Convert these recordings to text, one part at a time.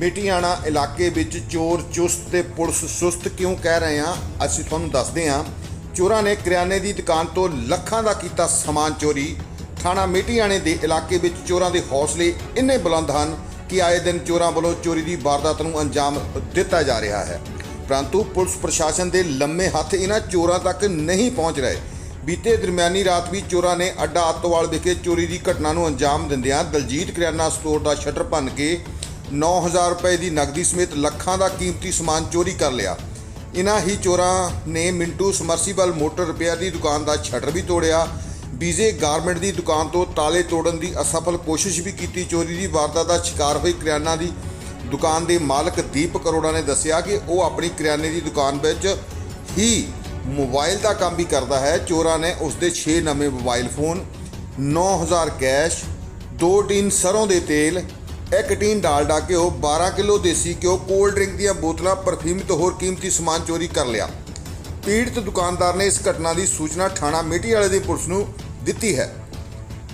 ਮਿਟੀਆਣਾ ਇਲਾਕੇ ਵਿੱਚ ਚੋਰ ਚੁਸਤ ਤੇ ਪੁਲਿਸ ਸੁਸਤ ਕਿਉਂ ਕਹਿ ਰਹੇ ਹਾਂ ਅਸੀਂ ਤੁਹਾਨੂੰ ਦੱਸਦੇ ਹਾਂ। ਚੋਰਾਂ ਨੇ ਕਰਿਆਨੇ ਦੀ ਦੁਕਾਨ ਤੋਂ ਲੱਖਾਂ ਦਾ ਕੀਤਾ ਸਮਾਨ ਚੋਰੀ। ਥਾਣਾ ਮਿਟੀਆਣੇ ਦੇ ਇਲਾਕੇ ਵਿੱਚ ਚੋਰਾਂ ਦੇ ਹੌਸਲੇ ਇੰਨੇ ਬੁਲੰਦ ਹਨ ਕਿ ਆਏ ਦਿਨ ਚੋਰਾਂ ਵੱਲੋਂ ਚੋਰੀ ਦੀ ਵਾਰਦਾਤ ਨੂੰ ਅੰਜਾਮ ਦਿੱਤਾ ਜਾ ਰਿਹਾ ਹੈ। ਪਰੰਤੂ ਪੁਲਿਸ ਪ੍ਰਸ਼ਾਸਨ ਦੇ ਲੰਮੇ ਹੱਥ ਇਹਨਾਂ ਚੋਰਾਂ ਤੱਕ ਨਹੀਂ ਪਹੁੰਚ ਰਹੇ। ਬੀਤੇ ਦਰਮਿਆਨੀ ਰਾਤ ਵੀ ਚੋਰਾਂ ਨੇ ਅੱਡਾ ਆਤੋਵਾਲ ਵਿਖੇ ਚੋਰੀ ਦੀ ਘਟਨਾ ਨੂੰ ਅੰਜਾਮ ਦਿੰਦਿਆਂ ਦਲਜੀਤ ਕਰਿਆਨਾ ਸਟੋਰ ਦਾ ਸ਼ਟਰ ਭੰਨ ਕੇ 9000 ਰੁਪਏ ਦੀ ਨਕਦੀ ਸਮੇਤ ਲੱਖਾਂ ਦਾ ਕੀਮਤੀ ਸਮਾਨ ਚੋਰੀ ਕਰ ਲਿਆ। ਇਨ੍ਹਾਂ ਹੀ ਚੋਰਾਂ ਨੇ ਮਿੰਟੂ ਸਮਰਸੀਬਲ ਮੋਟਰ ਰਿਪੇਅਰ ਦੀ ਦੁਕਾਨ ਦਾ ਸ਼ਟਰ ਵੀ ਤੋੜਿਆ। ਬੀਜੇ ਗਾਰਮੈਂਟ ਦੀ ਦੁਕਾਨ ਤੋਂ ਤਾਲੇ ਤੋੜਨ ਦੀ ਅਸਫਲ ਕੋਸ਼ਿਸ਼ ਵੀ ਕੀਤੀ ਚੋਰੀ ਦੀ ਵਾਰਦਾਤ ਦਾ ਸ਼ਿਕਾਰ ਹੋਈ ਕਰਿਆਨਾ ਦੀ। ਦੁਕਾਨ ਦੇ ਮਾਲਕ ਦੀਪ ਅਰੋੜਾ ਨੇ ਦੱਸਿਆ ਕਿ ਉਹ ਆਪਣੀ ਕਰਿਆਨੇ ਦੀ ਦੁਕਾਨ ਵਿੱਚ ਹੀ ਮੋਬਾਈਲ ਦਾ ਕੰਮ ਵੀ ਕਰਦਾ ਹੈ। ਚੋਰਾਂ ਨੇ ਉਸ ਦੇ 6 ਨਵੇਂ ਮੋਬਾਈਲ ਫੋਨ 9000 ਕੈਸ਼, ਦੋ ਟੀਨ ਸਰੋਂ ਦੇ ਤੇਲ ਇਹ ਕਟੀਨ ਡਾਲਡਾ ਘਿਓ 12 ਕਿਲੋ ਦੇਸੀ ਘਿਓ ਕੋਲਡ ਡਰਿੰਕ ਦੀਆਂ ਬੋਤਲਾਂ ਪਰਫਿਊਮ ਤੇ ਹੋਰ ਕੀਮਤੀ ਸਮਾਨ ਚੋਰੀ ਕਰ ਲਿਆ। ਪੀੜਤ ਦੁਕਾਨਦਾਰ ਨੇ ਇਸ ਘਟਨਾ ਦੀ ਸੂਚਨਾ ਥਾਣਾ ਮੇਟੀ ਵਾਲੇ ਦੀ ਪੁਲਿਸ ਨੂੰ ਦਿੱਤੀ ਹੈ।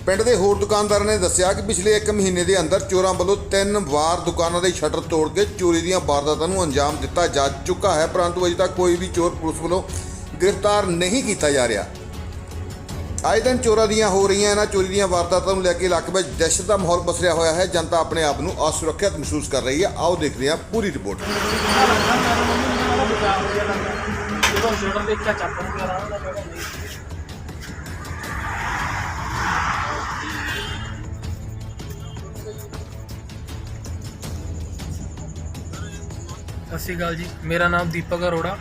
ਪਿੰਡ ਦੇ ਹੋਰ ਦੁਕਾਨਦਾਰਾਂ ਨੇ ਦੱਸਿਆ ਕਿ ਪਿਛਲੇ 1 ਮਹੀਨੇ ਦੇ ਅੰਦਰ ਚੋਰਾਂ ਵੱਲੋਂ ਤਿੰਨ ਵਾਰ ਦੁਕਾਨਾਂ ਦੇ ਸ਼ਟਰ ਤੋੜ ਕੇ ਚੋਰੀ ਦੀਆਂ ਵਾਰਦਾਤਾਂ ਨੂੰ ਅੰਜਾਮ ਦਿੱਤਾ ਜਾ ਚੁੱਕਾ ਹੈ, ਪਰੰਤੂ ਅਜੇ ਤੱਕ ਕੋਈ ਵੀ ਚੋਰ ਪੁਲਿਸ ਵੱਲੋਂ ਗ੍ਰਿਫਤਾਰ ਨਹੀਂ ਕੀਤਾ ਜਾ ਰਿਹਾ। ਆਏ ਦਿਨ ਚੋਰਾਂ ਦੀਆਂ ਹੋ ਰਹੀਆਂ ਇਹਨਾਂ ਚੋਰੀ ਦੀਆਂ ਵਾਰਦਾਤਾਂ ਨੂੰ ਲੈ ਕੇ ਇਲਾਕੇ ਵਿੱਚ ਦਹਿਸ਼ਤ ਦਾ ਮਾਹੌਲ ਪਸਰਿਆ ਹੋਇਆ ਹੈ। ਜਨਤਾ ਆਪਣੇ ਆਪ ਨੂੰ ਅਸੁਰੱਖਿਅਤ ਮਹਿਸੂਸ ਕਰ ਰਹੀ ਹੈ। ਆਓ ਦੇਖਦੇ ਹਾਂ ਪੂਰੀ ਰਿਪੋਰਟ। ਜਦੋਂ ਸ਼ਟਰ ਦੇਖਿਆ ਚੱਕ ਹੋ ਗਿਆ ਰਾਹ ਦਾ ਜਿਹੜਾ ਨਹੀਂ ਸਤਿ ਸ਼੍ਰੀ ਅਕਾਲ ਜੀ। ਮੇਰਾ ਨਾਮ ਦੀਪਕ ਅਰੋੜਾ।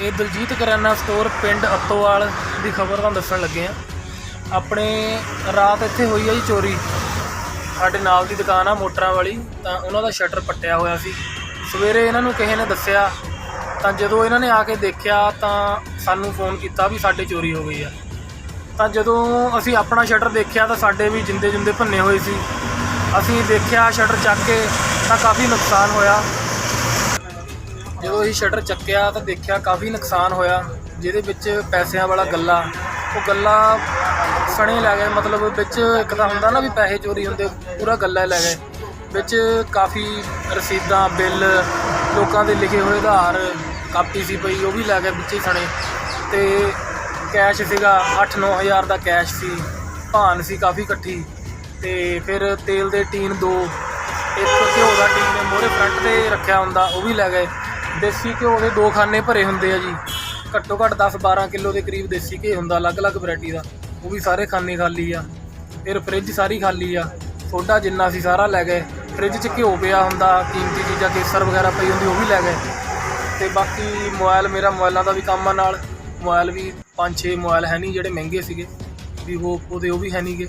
ਇਹ ਦਲਜੀਤ ਕਰਿਆਨਾ ਸਟੋਰ ਪਿੰਡ ਅੱਤੋਵਾਲ ਦੀ ਖਬਰ ਤੁਹਾਨੂੰ ਦੱਸਣ ਲੱਗੇ ਆ ਆਪਣੇ ਰਾਤ ਇੱਥੇ ਹੋਈ ਆ ਜੀ ਚੋਰੀ। ਸਾਡੇ ਨਾਲ ਦੀ ਦੁਕਾਨ ਆ ਮੋਟਰਾਂ ਵਾਲੀ, ਤਾਂ ਉਹਨਾਂ ਦਾ ਸ਼ਟਰ ਪੱਟਿਆ ਹੋਇਆ ਸੀ। ਸਵੇਰੇ ਇਹਨਾਂ ਨੂੰ ਕਿਸੇ ਨੇ ਦੱਸਿਆ, ਤਾਂ ਜਦੋਂ ਇਹਨਾਂ ਨੇ ਆ ਕੇ ਦੇਖਿਆ, ਤਾਂ ਸਾਨੂੰ ਫੋਨ ਕੀਤਾ ਵੀ ਸਾਡੇ ਚੋਰੀ ਹੋ ਗਈ ਆ। ਤਾਂ ਜਦੋਂ ਅਸੀਂ ਆਪਣਾ ਸ਼ਟਰ ਦੇਖਿਆ, ਤਾਂ ਸਾਡੇ ਵੀ ਜਿੰਦੇ ਜਿੰਦੇ ਭੰਨੇ ਹੋਏ ਸੀ। ਅਸੀਂ ਦੇਖਿਆ, ਸ਼ਟਰ ਚੱਕ ਕੇ ਤਾਂ ਕਾਫੀ ਨੁਕਸਾਨ ਹੋਇਆ। ਜਦੋਂ ਅਸੀਂ ਸ਼ਟਰ ਚੱਕਿਆ ਤਾਂ ਦੇਖਿਆ ਕਾਫੀ ਨੁਕਸਾਨ ਹੋਇਆ, ਜਿਹਦੇ ਵਿੱਚ ਪੈਸਿਆਂ ਵਾਲਾ ਗੱਲਾ। ਉਹ ਗੱਲਾ ਸਣੇ ਲੈ ਗਏ, ਮਤਲਬ ਵਿੱਚ ਇੱਕ ਤਾਂ ਹੁੰਦਾ ਨਾ ਵੀ ਪੈਸੇ ਚੋਰੀ ਹੁੰਦੇ, ਪੂਰਾ ਗੱਲਾ ਲੈ ਗਏ। ਵਿੱਚ ਕਾਫੀ ਰਸੀਦਾਂ, ਬਿੱਲ, ਲੋਕਾਂ ਦੇ ਲਿਖੇ ਹੋਏ ਆਧਾਰ, ਕਾਪੀ ਸੀ ਪਈ, ਉਹ ਵੀ ਲੈ ਗਏ ਵਿੱਚ ਹੀ ਸਣੇ। ਤੇ ਕੈਸ਼ ਸੀਗਾ 8-9 ਹਜ਼ਾਰ ਦਾ ਕੈਸ਼ ਸੀ, ਭਾਨ ਸੀ ਕਾਫੀ ਇਕੱਠੀ। ਤੇ ਫਿਰ ਤੇਲ ਦੇ ਟੀਨ ਦੋ, ਇੱਕ ਘਿਓ ਦਾ ਟੀਨ ਮੋਰੇ ਫਰੰਟ ਤੇ ਰੱਖਿਆ ਹੁੰਦਾ, ਉਹ ਵੀ ਲੈ ਗਏ। ਦੇਸੀ ਘਿਓ ਦੇ ਦੋ ਖਾਨੇ ਭਰੇ ਹੁੰਦੇ ਆ ਜੀ। ਘੱਟੋ ਘੱਟ 10-12 ਕਿਲੋ ਦੇ ਕਰੀਬ ਦੇਸੀ ਘਿਓ ਹੁੰਦਾ, ਅਲੱਗ-ਅਲੱਗ ਵੈਰਾਈਟੀ ਦਾ। ਉਹ ਵੀ ਸਾਰੇ ਖਾਨੇ ਖਾਲੀ ਆ। ਫਿਰ ਫ੍ਰਿਜ ਸਾਰੀ ਖਾਲੀ ਆ। ਸੋਡਾ ਜਿੰਨਾ ਸੀ ਸਾਰਾ ਲੈ ਗਏ। ਫ੍ਰਿਜ 'ਚ ਘਿਓ ਪਿਆ ਹੁੰਦਾ, ਕੀਮਤੀ ਚੀਜ਼ਾਂ ਕੇਸਰ ਵਗੈਰਾ ਪਈ ਹੁੰਦੀ, ਉਹ ਵੀ ਲੈ ਗਏ। ਤੇ ਬਾਕੀ ਮੋਬਾਈਲ ਮੇਰਾ ਮੋਬਾਈਲਾਂ ਦਾ ਵੀ ਕੰਮ ਆ ਨਾਲ। ਮੋਬਾਈਲ ਵੀ 5-6 ਮੋਬਾਈਲ ਹੈ ਨਹੀਂ ਜਿਹੜੇ ਮਹਿੰਗੇ ਸੀਗੇ। ਵੀ ਉਹ ਉਹਦੇ ਉਹ ਵੀ ਹੈ ਨਹੀਂਗੇ